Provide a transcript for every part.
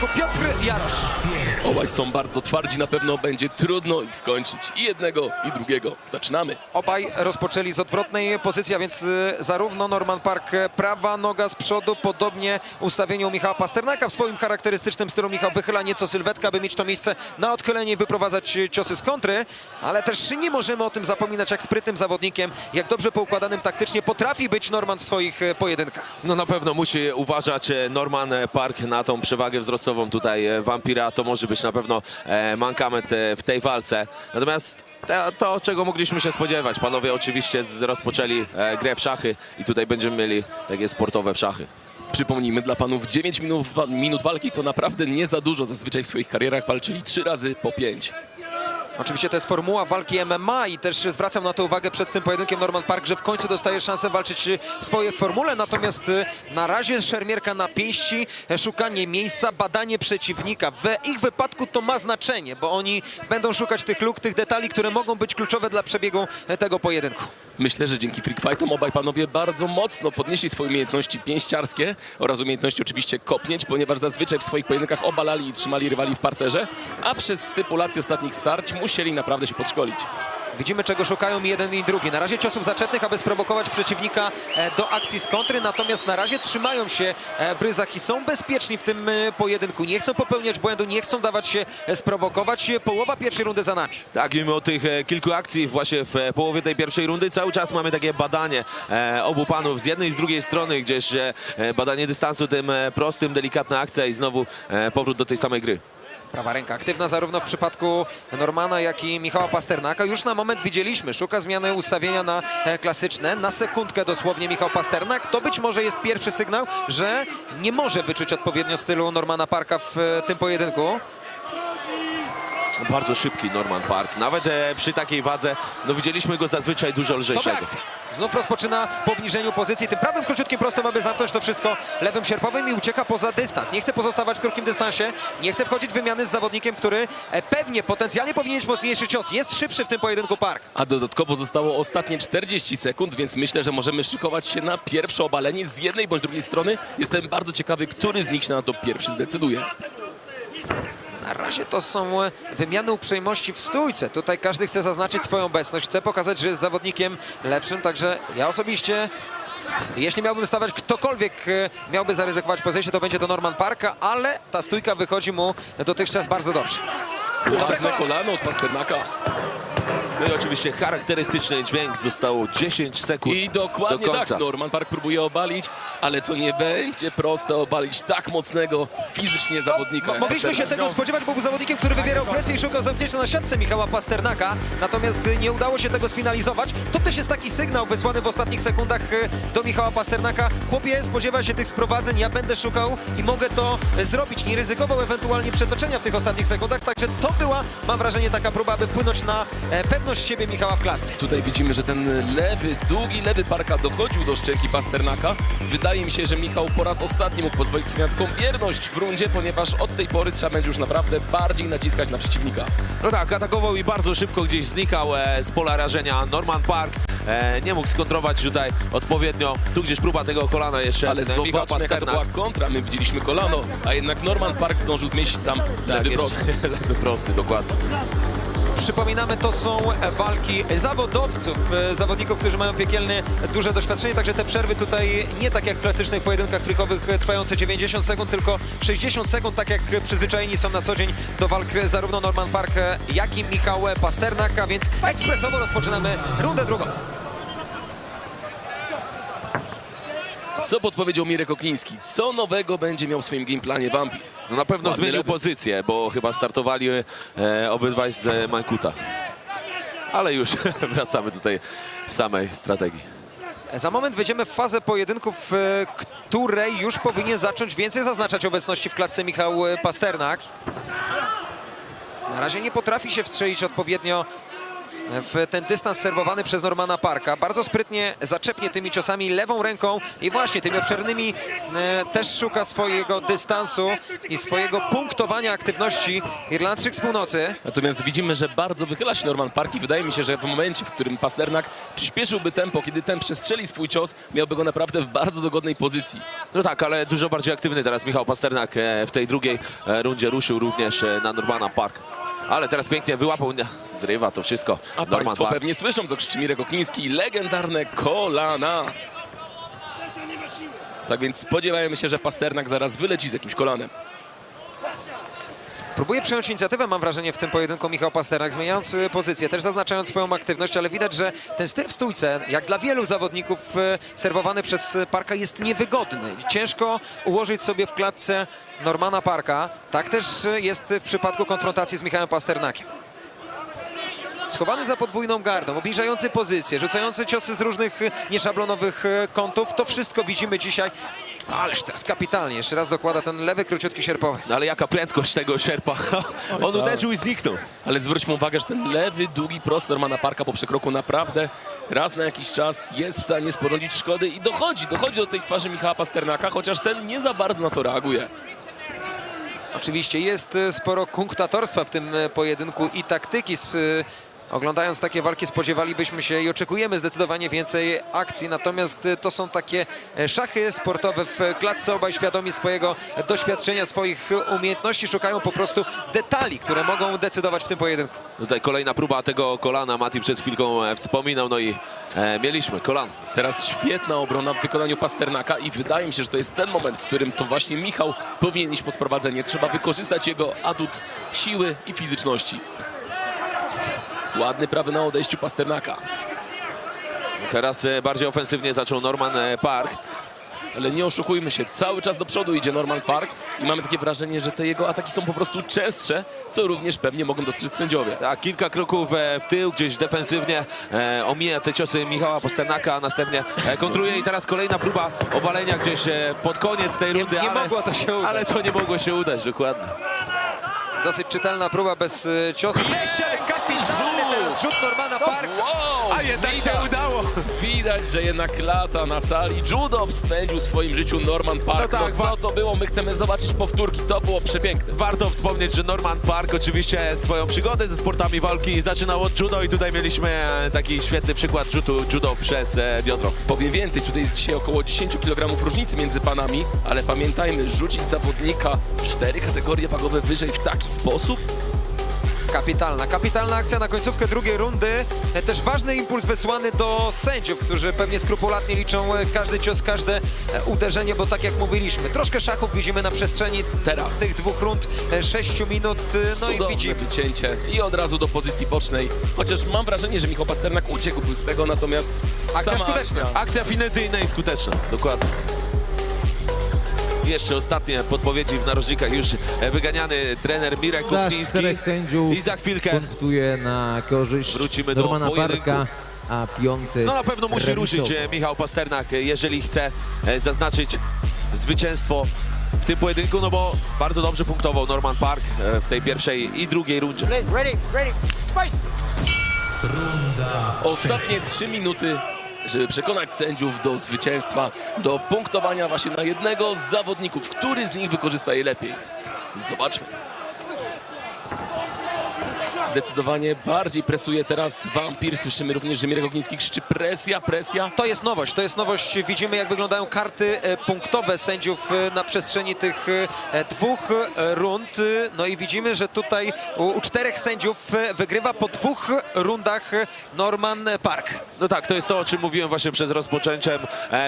pojedynku Piotr Jarosz. Obaj są bardzo twardzi, na pewno będzie trudno ich skończyć. I jednego, i drugiego. Zaczynamy. Obaj rozpoczęli z odwrotnej pozycji, a więc y, zarówno Norman Park e, prawa noga z przodu, podobnie ustawieniu Michała Pasternaka w swoim charakterystycznym stylu. Michał wychyla nieco sylwetkę, aby mieć to miejsce na odchylenie i wyprowadzać y, ciosy z kontry, ale też nie możemy o tym zapominać, jak sprytnym zawodnikiem, jak dobrze poukładanym taktycznie potrafi być Norman w swoich pojedynkach. No na pewno musi uważać Norman Park na tą przewagę wzrostową tutaj Vampira. To może być na pewno e, mankament e, w tej walce. Natomiast to, to, czego mogliśmy się spodziewać. Panowie oczywiście rozpoczęli e, grę w szachy i tutaj będziemy mieli takie sportowe w szachy. Przypomnijmy dla panów, 9 minut, minut walki to naprawdę nie za dużo. Zazwyczaj w swoich karierach walczyli 3 razy po 5. Oczywiście to jest formuła walki MMA i też zwracam na to uwagę przed tym pojedynkiem Norman Park, że w końcu dostaje szansę walczyć w swojej formule, natomiast y, na razie szermierka na pięści, e, szukanie miejsca, badanie przeciwnika. W ich wypadku to ma znaczenie, bo oni będą szukać tych luk, tych detali, które mogą być kluczowe dla przebiegu e, tego pojedynku. Myślę, że dzięki freak fightom obaj panowie bardzo mocno podnieśli swoje umiejętności pięściarskie oraz umiejętności oczywiście kopnięć, ponieważ zazwyczaj w swoich pojedynkach obalali i trzymali rywali w parterze, a przez stypulację ostatnich starć musieli naprawdę się podszkolić. Widzimy, czego szukają jeden i drugi. Na razie ciosów zaczepnych, aby sprowokować przeciwnika e, do akcji z kontry, natomiast na razie trzymają się e, w ryzach i są bezpieczni w tym e, pojedynku. Nie chcą popełniać błędu, nie chcą dawać się sprowokować. Połowa pierwszej rundy za nami. Tak, mimo tych e, kilku akcji właśnie w połowie tej pierwszej rundy cały czas mamy takie badanie obu panów z jednej i z drugiej strony, gdzieś badanie dystansu tym prostym, delikatna akcja i znowu powrót do tej samej gry. Prawa ręka aktywna zarówno w przypadku Normana, jak i Michała Pasternaka. Już na moment widzieliśmy, szuka zmiany ustawienia na e, klasyczne. Na sekundkę dosłownie Michał Pasternak. To być może jest pierwszy sygnał, że nie może wyczuć odpowiednio stylu Normana Parka w e, tym pojedynku. Bardzo szybki Norman Park. Nawet e, przy takiej wadze, no widzieliśmy go zazwyczaj dużo Dobra lżejszego. akcja. Znów rozpoczyna po obniżeniu pozycji. Tym prawym króciutkim prostym, aby zamknąć to wszystko lewym sierpowym i ucieka poza dystans. Nie chce pozostawać w krótkim dystansie. Nie chce wchodzić w wymiany z zawodnikiem, który e, pewnie potencjalnie powinien mieć mocniejszy cios. Jest szybszy w tym pojedynku Park. A dodatkowo zostało ostatnie 40 sekund, więc myślę, że możemy szykować się na pierwsze obalenie z jednej bądź drugiej strony. Jestem bardzo ciekawy, który z nich się na to pierwszy zdecyduje. Na razie to są e, wymiany uprzejmości w stójce. Tutaj każdy chce zaznaczyć swoją obecność, chce pokazać, że jest zawodnikiem lepszym, także ja osobiście, jeśli miałbym stawać, ktokolwiek e, miałby zaryzykować pozycję, to będzie to Norman Parka, ale ta stójka wychodzi mu dotychczas bardzo dobrze. Ładne kolano od Pasternaka. No i oczywiście charakterystyczny dźwięk. Zostało 10 sekund I do dokładnie końca. tak, Norman Park próbuje obalić, ale to nie będzie proste obalić tak mocnego fizycznie zawodnika. jak Mogliśmy się Pasternak. tego spodziewać, bo był zawodnikiem, który wywierał presję i szukał zamknięcia na siatce Michała Pasternaka, natomiast y, nie udało się tego sfinalizować. To też jest taki sygnał wysłany w ostatnich sekundach y, do Michała Pasternaka. Chłopie, spodziewa się tych sprowadzeń, ja będę szukał i mogę to y, zrobić. Nie ryzykował ewentualnie przetoczenia w tych ostatnich sekundach, także to była, mam wrażenie, taka próba, aby wpłynąć na e, pewność siebie Michała w klatce. Tutaj widzimy, że ten lewy, długi lewy parka dochodził do szczęki Pasternaka. Wydaje mi się, że Michał po raz ostatni mógł pozwolić sobie na taką bierność w rundzie, ponieważ od tej pory trzeba będzie już naprawdę bardziej naciskać na przeciwnika. No tak, atakował i bardzo szybko gdzieś znikał e, z pola rażenia. Norman Park e, nie mógł skontrować tutaj odpowiednio. Tu gdzieś próba tego kolana jeszcze. Ale e, Michał zobaczmy, jaka to Pasternak. była kontra. My widzieliśmy kolano, a jednak Norman Park zdążył zmieścić tam Tak, lewy jeszcze prost. lewy prosty, dokładnie. Przypominamy, to są e, walki zawodowców, e, zawodników, którzy mają piekielne, duże doświadczenie, także te przerwy tutaj nie tak jak w klasycznych pojedynkach frykowych e, trwające 90 sekund, tylko 60 sekund, tak jak przyzwyczajeni są na co dzień do walk zarówno Norman Park, e, jak i Michał Pasternak, a więc ekspresowo rozpoczynamy rundę drugą. Co podpowiedział Mirek Okliński? Co nowego będzie miał w swoim gameplanie Vampir? No na pewno Ładny zmienił lewy. pozycję, bo chyba startowali e, obydwaj z e, Mankuta. Ale już wracamy do tej samej strategii. Za moment wejdziemy w fazę pojedynków, w której już powinien zacząć więcej zaznaczać obecności w klatce Michał Pasternak. Na razie nie potrafi się wstrzelić odpowiednio w ten dystans serwowany przez Normana Parka. Bardzo sprytnie zaczepnie tymi ciosami lewą ręką i właśnie tymi obszernymi e, też szuka swojego dystansu i swojego punktowania aktywności Irlandczyk z północy. Natomiast widzimy, że bardzo wychyla się Norman Park i wydaje mi się, że w momencie, w którym Pasternak przyspieszyłby tempo, kiedy ten przestrzeli swój cios, miałby go naprawdę w bardzo dogodnej pozycji. No tak, ale dużo bardziej aktywny teraz Michał Pasternak e, w tej drugiej e, rundzie ruszył również na Normana Park. Ale teraz pięknie wyłapał, nie, zrywa to wszystko A Norman Państwo Park. pewnie słyszą, co krzyczy Mirek Okliński. Legendarne kolana. Tak więc spodziewajmy się, że Pasternak zaraz wyleci z jakimś kolanem. Próbuje przejąć inicjatywę, mam wrażenie, w tym pojedynku Michał Pasternak, zmieniając y, pozycję, też zaznaczając swoją aktywność, ale widać, że ten styl w stójce, jak dla wielu zawodników y, serwowany przez Parka, jest niewygodny. Ciężko ułożyć sobie w klatce Normana Parka. Tak też y, jest w przypadku konfrontacji z Michałem Pasternakiem. Schowany za podwójną gardą, obniżający pozycję, rzucający ciosy z różnych y, nieszablonowych y, kątów. To wszystko widzimy dzisiaj. Ależ teraz kapitalnie. Jeszcze raz dokłada ten lewy, króciutki sierpowy. No ale jaka prędkość tego sierpa. On tak. uderzył i zniknął. Ale zwróćmy uwagę, że ten lewy, długi prost Normana Parka po przekroku naprawdę raz na jakiś czas jest w stanie sporządzić szkody i dochodzi, dochodzi do tej twarzy Michała Pasternaka, chociaż ten nie za bardzo na to reaguje. Oczywiście jest e, sporo kunktatorstwa w tym e, pojedynku i taktyki. E, Oglądając takie walki spodziewalibyśmy się i oczekujemy zdecydowanie więcej akcji, natomiast e, to są takie e, szachy sportowe w klatce, obaj świadomi swojego doświadczenia, swoich umiejętności, szukają po prostu detali, które mogą decydować w tym pojedynku. Tutaj kolejna próba tego kolana. Mati przed chwilką e, wspominał, no i e, mieliśmy kolano. Teraz świetna obrona w wykonaniu Pasternaka i wydaje mi się, że to jest ten moment, w którym to właśnie Michał powinien iść po sprowadzenie. Trzeba wykorzystać jego atut siły i fizyczności. Ładny prawy na odejściu Pasternaka. Teraz e, bardziej ofensywnie zaczął Norman e, Park. Ale nie oszukujmy się, cały czas do przodu idzie Norman Park i mamy takie wrażenie, że te jego ataki są po prostu częstsze, co również pewnie mogą dostrzec sędziowie. Tak, kilka kroków e, w tył, gdzieś defensywnie e, omija te ciosy Michała Pasternaka, a następnie e, kontruje i teraz kolejna próba obalenia gdzieś e, pod koniec tej Nie, rundy, nie ale, mogło to się udać. ale to nie mogło się udać, dokładnie. Dosyć czytelna próba bez ciosu. Kapitalny teraz rzut Normana Park. Wow! A jednak się widać, udało. Widać, że jednak lata na sali. Judo spędził w swoim życiu Norman Park. No tak, no, co to było? My chcemy zobaczyć powtórki. To było przepiękne. Warto wspomnieć, że Norman Park oczywiście swoją przygodę ze sportami walki zaczynał od judo i tutaj mieliśmy e, taki świetny przykład rzutu judo przez e, biodro. Powiem więcej, tutaj jest dzisiaj około 10 kg różnicy między panami, ale pamiętajmy, rzucić zawodnika cztery kategorie wagowe wyżej w taki sposób? Kapitalna, kapitalna akcja na końcówkę drugiej rundy. E, Też ważny impuls wysłany do sędziów, którzy pewnie skrupulatnie liczą e, każdy cios, każde e, uderzenie, bo tak jak mówiliśmy, troszkę szachów widzimy na przestrzeni Teraz. tych dwóch rund, 6 minut. No i Cudowne widzimy. wycięcie i od razu do pozycji bocznej. Chociaż mam wrażenie, że Michał Pasternak uciekł z tego, natomiast Akcja sama skuteczna. akcja Akcja finezyjna i skuteczna, dokładnie. Jeszcze ostatnie podpowiedzi w narożnikach już e, wyganiany trener Mirek Kupliński. sędziów I za chwilkę punktuje na korzyść Wrócimy do Normana pojedynku. Parka, a piąty No na pewno musi remisowy. ruszyć e, Michał Pasternak, e, jeżeli chce zaznaczyć zwycięstwo w tym pojedynku, no bo bardzo dobrze punktował Norman Park w tej pierwszej i drugiej rundzie. Ostatnie trzy minuty, żeby przekonać sędziów do zwycięstwa, do punktowania właśnie na jednego z zawodników. Który z nich wykorzysta je lepiej? Zobaczmy. Zdecydowanie bardziej presuje teraz Wampir. Słyszymy również, że Mirek Ogiński krzyczy presja, presja. To jest nowość, to jest nowość. Widzimy, jak wyglądają karty e, punktowe sędziów e, na przestrzeni tych e, dwóch rund. No i widzimy, że tutaj u, czterech sędziów wygrywa po dwóch rundach Norman Park. No tak, to jest to, o czym mówiłem właśnie przed rozpoczęciem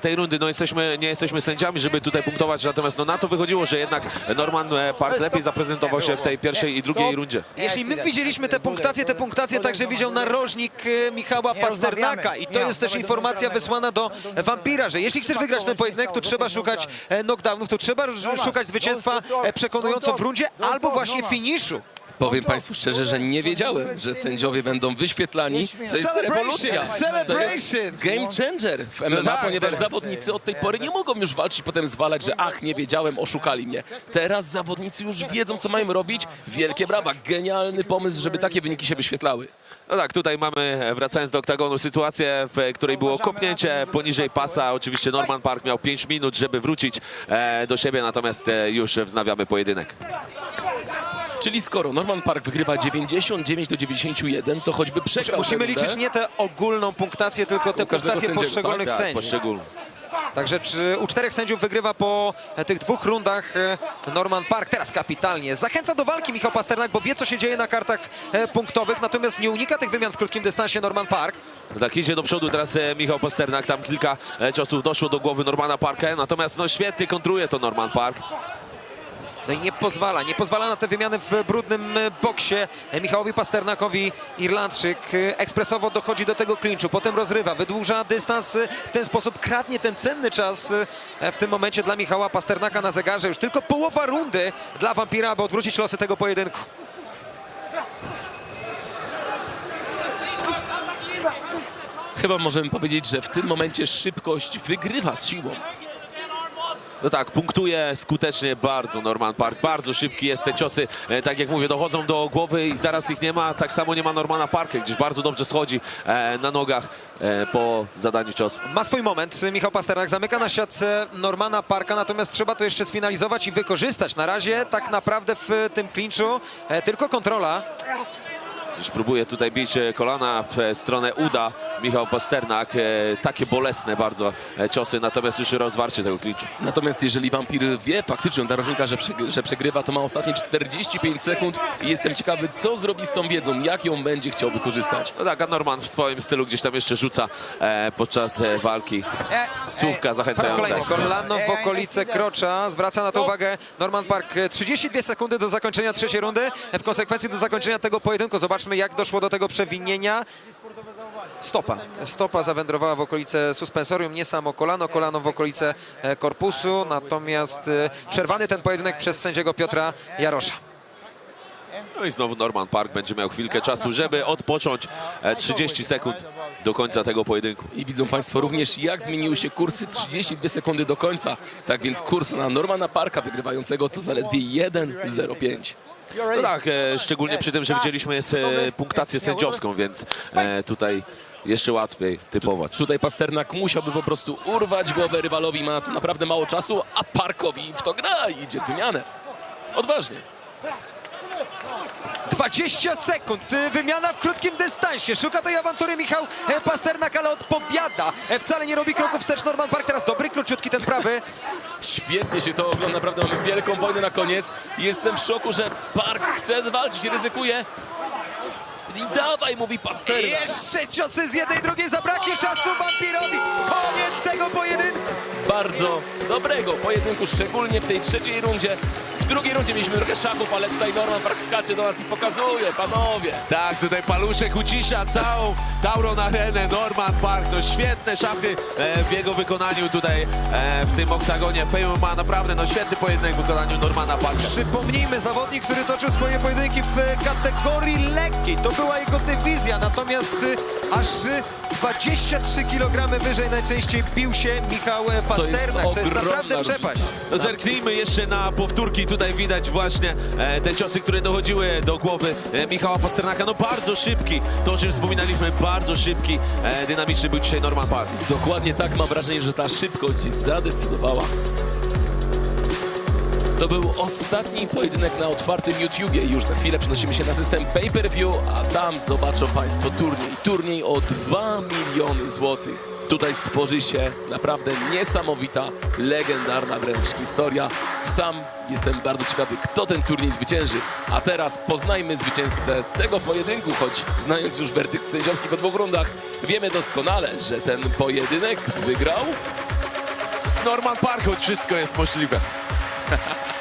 tej rundy. No jesteśmy, nie jesteśmy sędziami, żeby tutaj punktować, natomiast no na to wychodziło, że jednak Norman Park lepiej zaprezentował się w tej pierwszej i drugiej rundzie. Jeśli my widzieliśmy te punktacje, te punktacje także widział narożnik e, Michała Pasternaka i to jest też informacja wysłana do Wampira, że jeśli chcesz wygrać ten pojedynek, to trzeba szukać e, knockdownów, to trzeba szukać zwycięstwa e, przekonująco w rundzie albo właśnie finiszu. Powiem Państwu szczerze, że nie wiedziałem, że sędziowie będą wyświetlani. To jest rewolucja. To jest game changer w MMA, No tak, ponieważ tak. zawodnicy od tej pory nie mogą już walczyć, potem zwalać, że ach, nie wiedziałem, oszukali mnie. Teraz zawodnicy już wiedzą, co mają robić. Wielkie brawa, genialny pomysł, żeby takie wyniki się wyświetlały. No tak, tutaj mamy, wracając do oktagonu, sytuację, w której było kopnięcie poniżej pasa. Oczywiście Norman Park miał 5 minut, żeby wrócić e, do siebie, natomiast e, już wznawiamy pojedynek. Czyli skoro Norman Park wygrywa 99 do 91, to choćby przegrał Musimy tę rundę, liczyć nie tę ogólną punktację, tylko te każdego punktacje sędziego, poszczególnych Tak, sędziów. poszczególnie. Także czy u czterech sędziów wygrywa po e, tych dwóch rundach e, Norman Park. Teraz kapitalnie. Zachęca do walki Michał Pasternak, bo wie, co się dzieje na kartach e, punktowych, natomiast nie unika tych wymian w krótkim dystansie Norman Park. Tak, idzie do przodu teraz e, Michał Pasternak, tam kilka e, ciosów doszło do głowy Normana Parka, natomiast no świetnie kontruje to Norman Park. No i nie pozwala, nie pozwala na te wymiany w brudnym e, boksie e, Michałowi Pasternakowi. Irlandczyk e, ekspresowo dochodzi do tego klinczu, potem rozrywa, wydłuża dystans, w ten sposób kradnie ten cenny czas w tym momencie dla Michała Pasternaka na zegarze. Już tylko połowa rundy dla Wampira, aby odwrócić losy tego pojedynku. chyba możemy powiedzieć, że w tym momencie szybkość wygrywa z siłą. No tak, punktuje skutecznie bardzo Norman Park, bardzo szybki jest, te ciosy, e, tak jak mówię, dochodzą do głowy i zaraz ich nie ma, tak samo nie ma Normana Parka, gdzieś bardzo dobrze schodzi e, na nogach e, po zadaniu ciosu. Ma swój moment. Michał Pasternak zamyka na siatce Normana Parka, natomiast trzeba to jeszcze sfinalizować i wykorzystać. Na razie tak naprawdę w tym klinczu e, tylko kontrola. Gdzieś próbuje tutaj bić e, kolana w e, stronę uda Michał Pasternak, e, takie bolesne bardzo ciosy, natomiast już rozwarcie tego klinczu. Natomiast jeżeli wampir wie faktycznie od narożnika, że, że przegrywa, to ma ostatnie 45 sekund i jestem ciekawy, co zrobi z tą wiedzą, jak ją będzie chciał wykorzystać. No tak, a Norman w swoim stylu gdzieś tam jeszcze rzuca e, podczas e, walki słówka zachęcające. kolejny kolano w okolice krocza. Zwraca na to uwagę Norman Park. E, 32 sekundy do zakończenia trzeciej rundy. W konsekwencji do zakończenia tego pojedynku. Zobaczmy, jak doszło do tego przewinienia. Stopa. Stopa zawędrowała w okolice suspensorium, nie samo kolano, kolano w okolice e, korpusu. Natomiast e, przerwany ten pojedynek przez sędziego Piotra Jarosza. No i znowu Norman Park będzie miał chwilkę czasu, żeby odpocząć e, 30 sekund do końca tego pojedynku. I widzą Państwo również, jak zmieniły się kursy 32 sekundy do końca. Tak więc kurs na Normana Parka wygrywającego to zaledwie 1,05. No tak, e, szczególnie przy tym, że widzieliśmy jest, punktację sędziowską, więc e, tutaj jeszcze łatwiej typować. Tutaj Pasternak musiałby po prostu urwać głowę rywalowi, ma tu naprawdę mało czasu, a Parkowi w to gra i idzie w wymianę. Odważnie. 20 sekund, y, wymiana w krótkim dystansie. Szuka tej awantury Michał e, Pasternak, ale odpowiada. E, Wcale nie robi kroków wstecz Norman Park. Teraz dobry, króciutki ten prawy. Świetnie się to ogląda, naprawdę mamy wielką wojnę na koniec. Jestem w szoku, że Park chce walczyć, ryzykuje. I dawaj, mówi Pasternak. Jeszcze ciosy z jednej, drugiej, zabraknie czasu Vampirowi. Koniec tego pojedynku. Bardzo dobrego pojedynku, szczególnie w tej trzeciej rundzie. W drugiej rundzie mieliśmy trochę szachów, ale tutaj Norman Park skacze do nas i pokazuje, panowie. Tak, tutaj Paluszek ucisza całą Tauron Arenę, Norman Park, no świetne szachy e, w jego wykonaniu tutaj e, w tym oktagonie. Fejm ma naprawdę no świetny pojedynek w wykonaniu Normana Parka. Przypomnijmy, zawodnik, który toczył swoje pojedynki w e, kategorii lekkiej. To była jego dywizja, natomiast y, aż y, 23 kg wyżej najczęściej bił się Michał e, Pasternak. To jest, ogromna naprawdę różnica. przepaść. No zerknijmy jeszcze na powtórki, tutaj widać właśnie e, te ciosy, które dochodziły do głowy e, Michała Pasternaka. No bardzo szybki, to o czym wspominaliśmy, bardzo szybki, e, dynamiczny był dzisiaj Norman Park. Dokładnie tak, mam wrażenie, że ta szybkość zadecydowała. To był ostatni pojedynek na otwartym YouTubie. Już za chwilę przenosimy się na system pay-per-view, a tam zobaczą Państwo turniej. Turniej o 2 miliony złotych. Tutaj stworzy się naprawdę niesamowita, legendarna wręcz historia. Sam jestem bardzo ciekawy, kto ten turniej zwycięży. A teraz poznajmy zwycięzcę tego pojedynku, choć znając już werdykt sędziowski po dwóch rundach, wiemy doskonale, że ten pojedynek wygrał Norman Park, choć wszystko jest możliwe.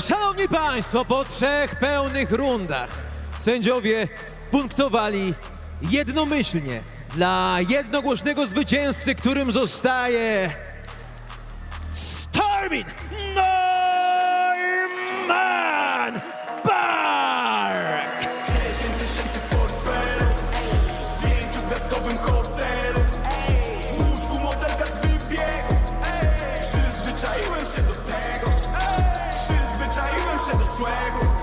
szanowni państwo, po trzech pełnych rundach sędziowie punktowali jednomyślnie dla jednogłośnego zwycięzcy, którym zostaje Starmin Neumann fuego.